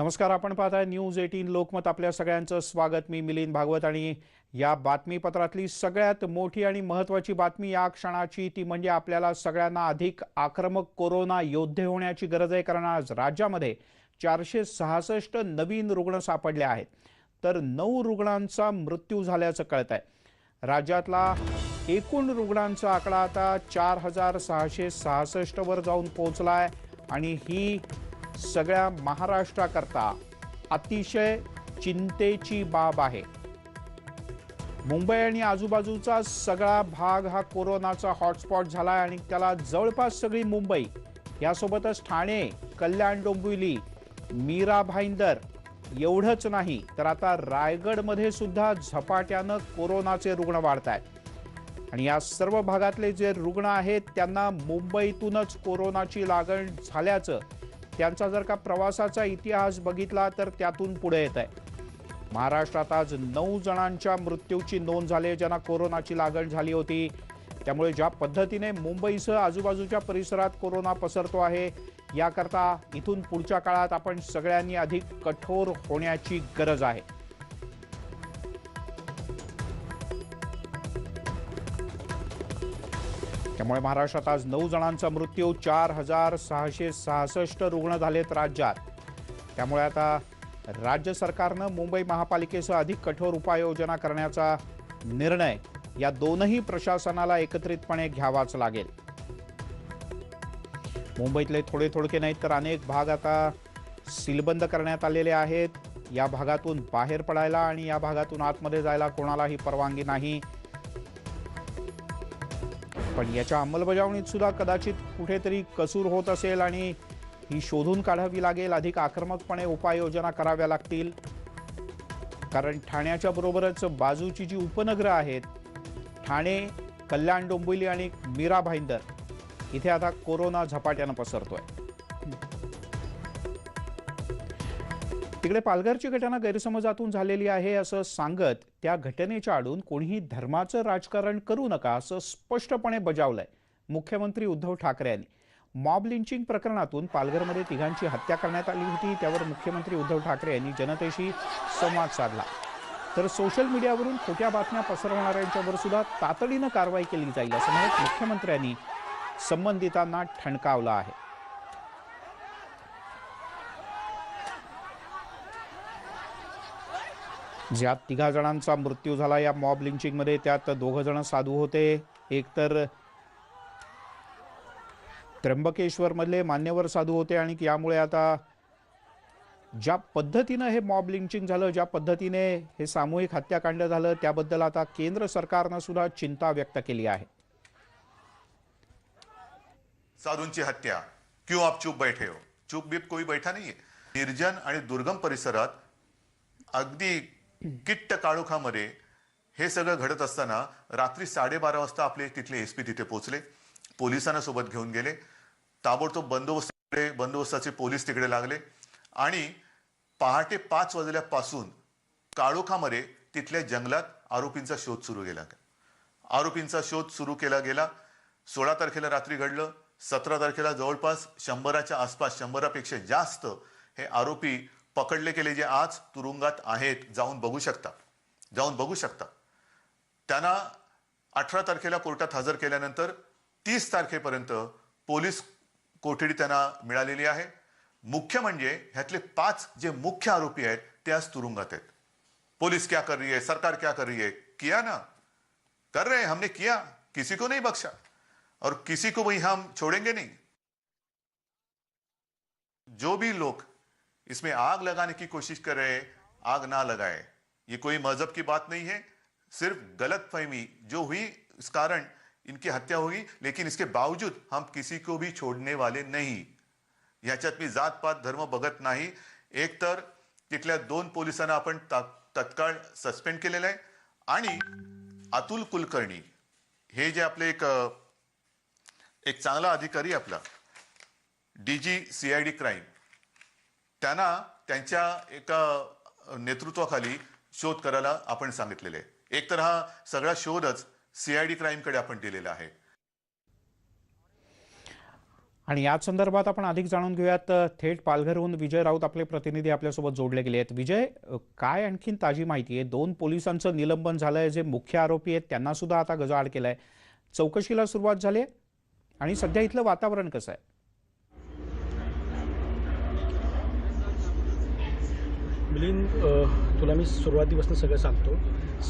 नमस्कार आपण पाहताय न्यूज एटीन लोकमत आपल्या सगळ्यांचं स्वागत. मी मिलिंद भागवत आणि या बातमीपत्रातली सगळ्यात मोठी आणि महत्त्वाची बातमी या क्षणाची ती म्हणजे आपल्याला सगळ्यांना अधिक आक्रमक कोरोना योद्धे होण्याची गरज आहे कारण आज राज्यामध्ये चारशे सहासष्ट नवीन रुग्ण सापडले आहेत. तर नऊ रुग्णांचा मृत्यू झाल्याचं कळत आहे राज्यातला एकूण रुग्णांचा आकडा आता चार हजार सहाशे सहासष्टवर जाऊन पोहोचला आहे आणि ही सगळ्या महाराष्ट्राकरता अतिशय चिंतेची बाब आहे. मुंबई आणि आजूबाजूचा सगळा भाग हा कोरोनाचा हॉटस्पॉट झाला आहे आणि त्याला जवळपास सगळी मुंबई यासोबतच ठाणे कल्याण डोंबिवली मीरा भाईंदर एवढंच नाही तर आता रायगडमध्ये सुद्धा झपाट्यानं कोरोनाचे रुग्ण वाढत आहेत आणि या सर्व भागातले जे रुग्ण आहेत त्यांना मुंबईतूनच कोरोनाची लागण झाल्याचं त्यांचा जर का प्रवासाचा इतिहास बघितला तर त्यातून पुढे येत आहे. महाराष्ट्रात आज नऊ जणांच्या मृत्यूची नोंद झाली आहे, ज्यांना कोरोनाची लागण झाली होती. त्यामुळे ज्या पद्धतीने मुंबईसह आजूबाजूच्या परिसरात कोरोना पसरतो आहे याकरता इथून पुढच्या काळात आपण सगळ्यांनी अधिक कठोर होण्याची गरज आहे. त्यामुळे महाराष्ट्रात आज नऊ जणांचा मृत्यू चार हजार सहाशे सहासष्ट रुग्ण झालेत राज्यात. त्यामुळे आता राज्य सरकारनं मुंबई महापालिकेसह अधिक कठोर उपाययोजना करण्याचा निर्णय या दोनही प्रशासनाला एकत्रितपणे घ्यावाच लागेल. मुंबईतले थोडे थोडके नाहीत तर अनेक भाग आता सीलबंद करण्यात आलेले आहेत. या भागातून बाहेर पडायला आणि या भागातून आतमध्ये जायला कोणालाही परवानगी नाही. पण याच्या अंमलबजावणीत सुद्धा कदाचित कुठेतरी कसूर होत असेल आणि ही शोधून काढावी लागेल. अधिक आक्रमकपणे उपाययोजना कराव्या लागतील. कारण ठाण्याच्या बरोबरच बाजूची जी उपनगरं आहेत ठाणे कल्याण डोंबिवली आणि मीरा भाईंदर इथे आता कोरोना झपाट्यानं पसरतोय. तिकडे पालघरची घटना गैरसमजातून झालेली आहे असं सांगत त्या घटनेच्या आडून कोणीही धर्माचं राजकारण करू नका असं स्पष्टपणे बजावलंय. मुख्यमंत्री उद्धव ठाकरे यांनी. मॉब लिंचिंग प्रकरणातून पालघरमध्ये तिघांची हत्या करण्यात आली होती त्यावर मुख्यमंत्री उद्धव ठाकरे यांनी जनतेशी संवाद साधला. तर सोशल मीडियावरून खोट्या बातम्या पसरवणाऱ्यांच्यावर सुद्धा तातडीनं कारवाई केली जाईल असं म्हणत मुख्यमंत्र्यांनी संबंधितांना ठणकावलं आहे. ज्यात तिघा जणांचा मृत्यू झाला या मॉब लिंचिंगमध्ये त्यात दोघं जण साधू होते. एक तर त्र्यंबकेश्वरमधले मान्यवर साधू होते आणि यामुळे आता ज्या पद्धतीनं हे मॉब लिंचिंग झालं ज्या पद्धतीने हे सामूहिक हत्याकांड झालं त्याबद्दल आता केंद्र सरकारनं सुद्धा चिंता व्यक्त केली आहे. साधूंची हत्या. क्यों आप चुप बैठे हो? चुप बीप कोई बैठा नाहीये. निर्जन आणि दुर्गम परिसरात अगदी किट्ट काळोखामध्ये हे सगळं घडत असताना रात्री साडेबारा वाजता आपले तिथले एस पी तिथे पोहोचले. पोलिसांना सोबत घेऊन गेले. ताबडतोब बंदोबस्त बंदोबस्ताचे पोलीस तिकडे लागले. आणि पहाटे पाच वाजल्यापासून काळोखामध्ये तिथल्या जंगलात आरोपींचा शोध सुरू केला आरोपींचा शोध सुरू केला गेला. सोळा तारखेला रात्री घडलं. सतरा तारखेला जवळपास शंभराच्या आसपास शंभरापेक्षा जास्त हे आरोपी पकडले गेले जे आज तुरुंगात आहेत जाऊन बघू शकता. जाऊन बघू शकता. त्यांना अठरा तारखेला कोर्टात हजर केल्यानंतर तीस तारखेपर्यंत पोलीस कोठडी त्यांना मिळालेली आहे. मुख्य म्हणजे ह्यातले पाच जे मुख्य आरोपी आहेत ते आज तुरुंगात आहेत. पुलिस क्या कर रही है? सरकार क्या कर रही है? किया ना? कर रहे हैं हमने किया. किसी को नहीं बख्शा. और किसी को भी हम छोड़ेंगे नहीं. जो भी लोग इसमें आग लगाने की कोशिश कर रहे आग ना लगाए। ये कोई मज़हब की बात नहीं है, सिर्फ़ गलत फहमी जो हुई इस कारण इनकी हत्या होगी, लेकिन इसके बावजूद हम किसी को भी छोड़ने वाले नहीं। ह्याच्यात मी जात पात, धर्म बघत नाही। एक तिथल्या दोन पोलिसांना आपण तत्काळ सस्पेंड केलेलं आहे आणि अतुल कुलकर्णी, हे जे आपले एक एक चांगला अधिकारी आपला D G C I D crime त्यांना त्यांच्या एका नेतृत्वाखाली शोध करायला आपण सांगितलेले आहे. एक तर हा सगळा शोधच सीआयडी क्राईमकडे आपण दिलेला आहे. आणि याच संदर्भात आपण अधिक जाणून घेऊयात थेट पालघरहून विजय राऊत आपले प्रतिनिधी आपल्यासोबत जोडले गेले आहेत. विजय काय आणखीन ताजी माहिती आहे? दोन पोलिसांचं निलंबन झालंय जे मुख्य आरोपी आहेत त्यांना सुद्धा आता गजाआड केलाय. चौकशीला सुरुवात झाली आहे. आणि सध्या इथलं वातावरण कसं आहे? मिलिंद तुला मी सुरुवातीपासून सगळं सांगतो.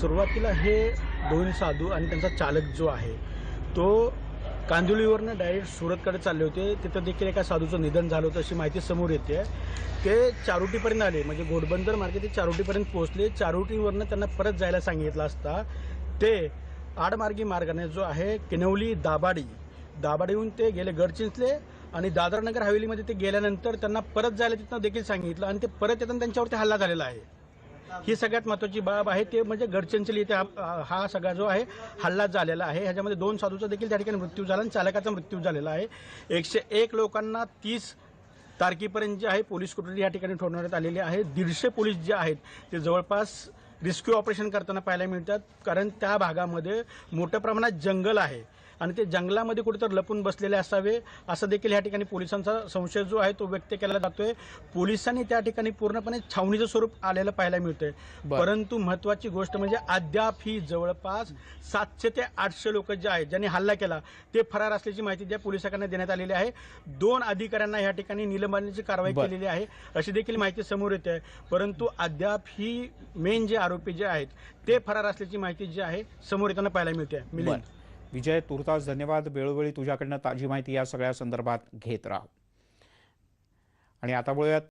सुरुवातीला हे दोन साधू आणि त्यांचा चालक जो आहे तो कांदिवलीवरनं डायरेक्ट सुरतकडे चालले होते. तिथं देखील एका साधूचं निधन झालं होतं अशी माहिती समोर येते. ते चारोटीपर्यंत आले. म्हणजे घोडबंदर मार्गे ते चारोटीपर्यंत पोहोचले. चारोटीवरनं त्यांना परत जायला सांगितलं असता ते आडमार्गी मार्गाने जो आहे किनवली दाबाडी दाबाडीहून ते गेले गडचिंचले. आणि दादरनगर हवेलीमध्ये ते गेल्यानंतर त्यांना परत जायला तिथनं देखील सांगितलं आणि ते परत येताना त्यांच्यावरती हल्ला झालेला आहे. ही सगळ्यात महत्त्वाची बाब आहे ते म्हणजे गडचिंचली इथे हा हा सगळा जो आहे हल्ला झालेला आहे. ह्याच्यामध्ये दोन साधूचा देखील त्या ठिकाणी मृत्यू झाला आणि चालकाचा मृत्यू झालेला आहे. एकशे एक लोकांना तीस तारखेपर्यंत जे आहे पोलीस कोठडी या ठिकाणी ठेवण्यात आलेली आहे. दीडशे पोलीस जे आहेत ते जवळपास रेस्क्यू ऑपरेशन करताना पाहायला मिळतात. कारण त्या भागामध्ये मोठ्या प्रमाणात जंगल आहे. आणि ते जंगलामध्ये कुठेतरी लपून बसलेले असावे असं देखील या ठिकाणी पोलिसांचा संशय जो आहे तो व्यक्त केला जातोय. पोलिसांनी त्या ठिकाणी पूर्णपणे छावणीचं स्वरूप आलेलं पाहायला मिळतंय. परंतु महत्वाची गोष्ट म्हणजे अद्याप ही जवळपास सातशे ते आठशे लोक जे आहेत ज्यांनी हल्ला केला ते फरार असल्याची माहिती त्या पोलिसांकडे देण्यात आलेली आहे. दोन अधिकाऱ्यांना या ठिकाणी निलंबनाची कारवाई. केलेली आहे अशी देखील माहिती समोर येते. आहे परंतु अद्याप ही मेन जे आरोपी जे आहेत ते फरार असल्याची माहिती जी आहे समोर येताना पाहायला मिळते. मिलिंद. विजय तुर्तास धन्यवाद. वेळोवेळी तुझ्याकडनं ताजी माहिती या सगळ्या संदर्भात घेत राहा. आणि आता बोलूयात